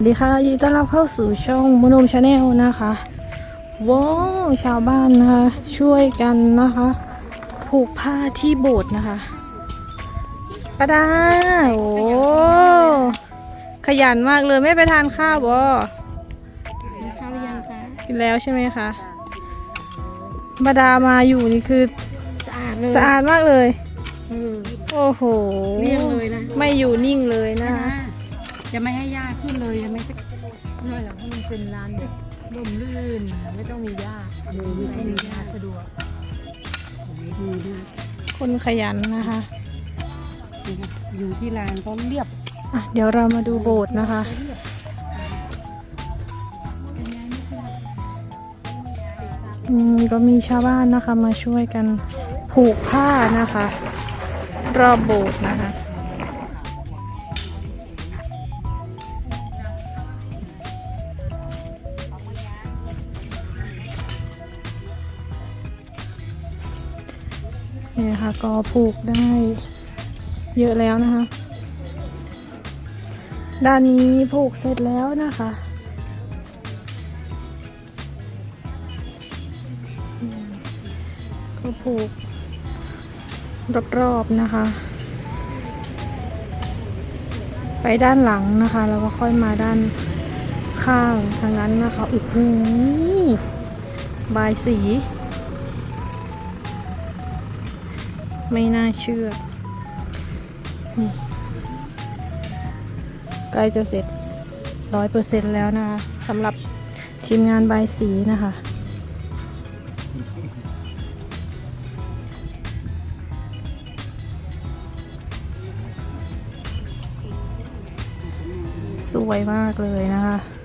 สวัสดีค่ะยินดีต้อนรับเข้าสู่ช่องมโนมชาแนลนะคะว้าวชาวบ้านนะคะ ช่วยกันนะคะ ผูกผ้าที่โบสถ์นะคะป้าดาโอ้ขยันมากเลยไม่ไปทานข้าวบอข้าวหรือยังคะกินแล้วใช่ไหมคะป้าดามาอยู่นี่คือสะอาดเลยสะอาดมากเลยเออโอ้โหเรียงเลยนะไม่อยู่นิ่งเลยนะนะคะจะไม่ให้ เป็นร้านแบบร่มรื่น ไม่ต้องมีหญ้าเออไม่ต้องมีหญ้าสะดวกดีนะคนขยันนะคะนี่ค่ะอยู่ที่ร้านก็เรียบอะเดี๋ยวเรามาดูโบสถ์นะคะเรียบอืมก็มีชาวบ้านนะคะมาช่วยกันผูกผ้านะคะ รอบโบสถ์นะคะ นี่นะคะก็ผูกได้เยอะแล้วนะคะ ด้านนี้ผูกเสร็จแล้วนะคะก็ผูกรอบๆนะคะ ไปด้านหลังนะคะ แล้วก็ค่อยมาด้านข้างทางนั้นนะคะโอ้โหบายสี ไม่น่าเชื่อ ใกล้จะเสร็จร้อยเปอร์เซ็นต์แล้วนะคะสำหรับทีมงานใบสีนะคะ สวยมากเลยนะคะ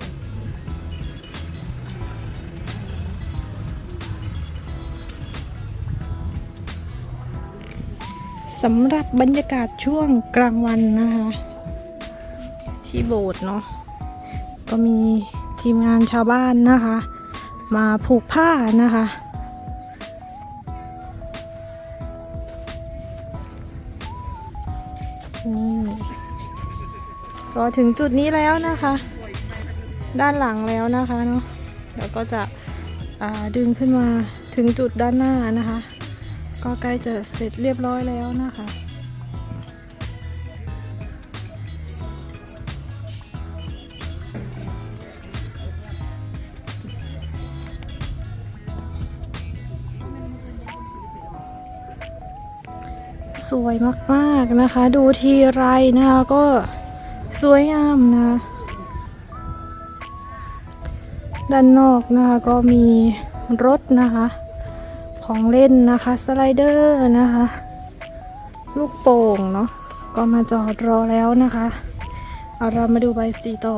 สำหรับบรรยากาศช่วงกลางวันนะคะ ที่โบสถ์เนาะก็มีทีมงานชาวบ้านนะคะ มาผูกผ้านะคะ นี่ก็ถึงจุดนี้แล้วนะคะ ด้านหลังแล้วนะคะเนาะแล้วก็จะดึงขึ้นมาถึงจุดด้านหน้านะคะ ก็ใกล้จะเสร็จเรียบร้อยแล้วนะคะสวยมากๆนะคะ ดูทีไรนะคะก็สวยงามนะ ด้านนอกนะคะก็มีรถนะคะ ของเล่นนะคะ สไลเดอร์นะคะ ลูกโป่งเนาะก็มาจอดรอแล้วนะคะ เอาเรามาดูใบสีต่อ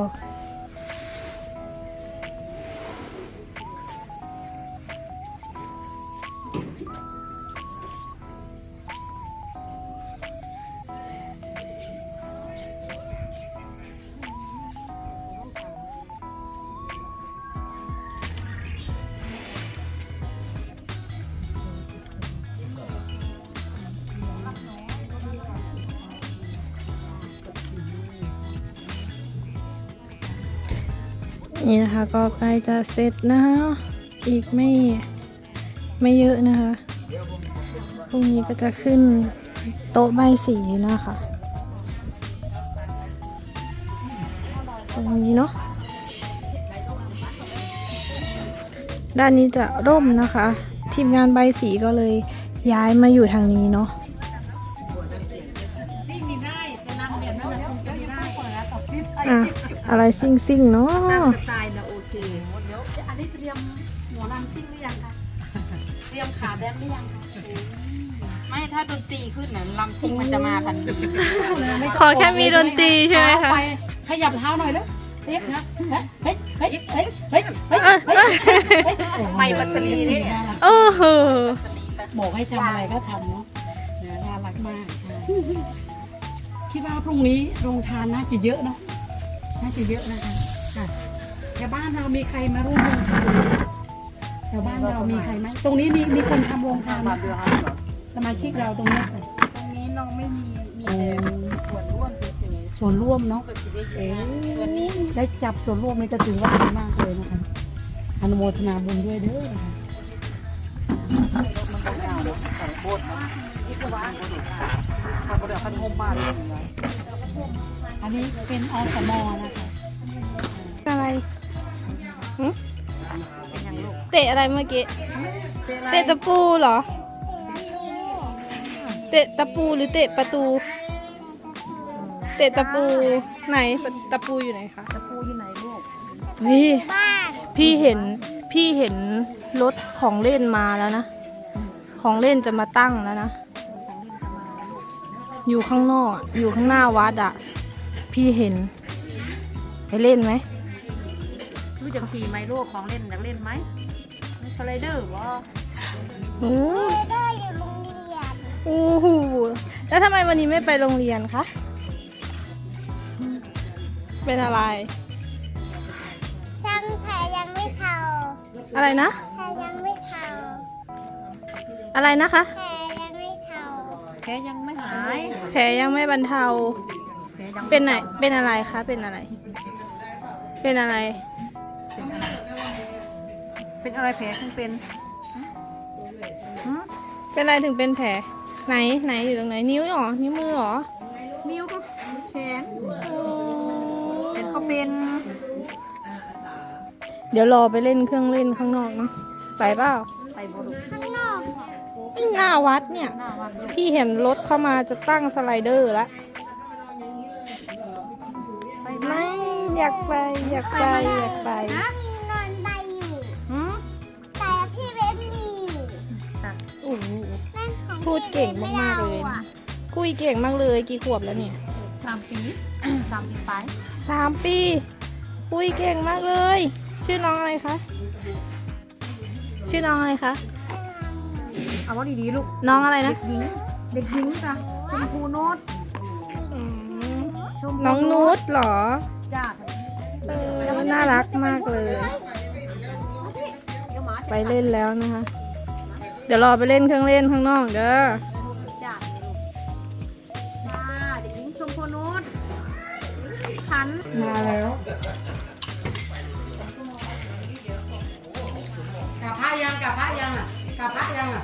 นี่นะคะก็ใกล้จะเสร็จนะคะ อีกไม่ไม่เยอะนะคะ พรุ่งนี้ก็จะขึ้นโต๊ะใบสีนะคะตรงนี้เนาะ ด้านนี้จะร่มนะคะ ทีมงานใบสีก็เลยย้ายมาอยู่ทางนี้เนาะอะ อะไรซิ่งซิ่งๆเนาะสไตล์นะโอเคเดี๋ยวอันนี้เตรียมหัวลำซิ่งหรือยังคะเตรียมขาแดนหรือยังคะไม่ถ้าดนตรีขึ้นน่ะลำซิ่งมันจะมาทันทีขอแค่มีดนตรีใช่ไหมคะไปขยับเท้าหน่อยแล้วเรียกนะเฮ้ยเฮ้ยเฮ้ยเฮ้ยเฮ้ยเฮ้ยเฮ้ยไม่ปัสนีนี่โอ้โหบอกให้ทำอะไรก็ทำเนาะน่ารักมาก คิดว่าพรุ่งนี้โรงทานน่าจะเยอะเนาะ น่าจะเยอะนะคะค่ะแถวบ้านเรามีใครมาร่วมโรงทานแถวบ้านเรามีใครไหมตรงนี้มีมีคนทำโรงทานไหมสมาชิกเราตรงนี้ค่ะตรงนี้น้องไม่มีมีแต่ส่วนร่วมเฉยส่วนร่วมเนาะก็จะได้เอ๊ะตัวนี้ได้จับส่วนร่วมนี่ก็ถือว่าดีมากเลยนะคะอนุโมทนาบุญด้วยเด้อนะคะอันนี้เป็นอสมนะคะอะไรหึเตะอะไรเมื่อกี้เตะตะปูเหรอ เตะตะปูหรือเตะประตู เตะตะปูไหนตะปูอยู่ไหนคะ ตะปูอยู่ไหนลูกพี่พี่เห็นพี่เห็นรถของเล่นมาแล้วนะ ของเล่นจะมาตั้งแล้วนะ อยู่ข้างนอกอะอยู่ข้างหน้าวัดอะ พี่เห็น ไปเล่นไหมรู้จักขี่ไหมลูกของเล่นอยากเล่นไหมสไลเดอร์วะโอ้โอ้โหแล้วทำไมวันนี้ไม่ไปโรงเรียนคะ เป็นอะไร ช่างแผลยังไม่เทาอะไรนะแผลยังไม่เทาอะไรนะคะ แผลยังไม่เทาแค่ยังไม่หาย แผลยังไม่บรรเทาแค่ยัง เป็นไหนเป็นอะไรคะเป็นอะไร เป็นอะไร เป็นอะไรแผลคงเป็นเป็นอะไรถึงเป็นแผลไหนไหนอยู่ตรงไหนนิ้วหรอนิ้วมือหรอนิ้วก็แขนเป็นเขาเป็น เดี๋ยวรอไปเล่นเครื่องเล่นข้างนอกเนาะไปเปล่าไปบรุษข้างนอกเหรอนี่หน้าวัดเนี่ยหน้าวันลูกพี่เห็นรถเข้ามาจะตั้งสไลเดอร์แล้ว อยากไปอยากไปอยากไปนะมีนอนใบอยู่ หืมแต่พี่เวฟมีอยู่โอ้โหนั่นของพูดเก่งมากๆเลยพี่วฟไม่อาอะคุยเก่งมากเลยกี่ขวบแล้วเนี่ยสามปีสามปีไปสามปี คุยเก่งมากเลย ชื่อน้องอะไรคะ ชื่อน้องอะไรคะ เอาว่าดีๆลูก น้องอะไรนะหญิง เด็กหญิงจ้ะชมพูโน้ตอืมชมพูน้องนูตเหรอ จ้า เออน่ารักมากเลย ไปเล่นแล้วนะคะ เดี๋ยวรอไปเล่นเครื่องเล่นข้างนอกเด้อจ้าจ้าเด็กหญิงชมพูโน้ตขันมาแล้วกลับพระยังกลับพระยังอะกลับพระยังอะ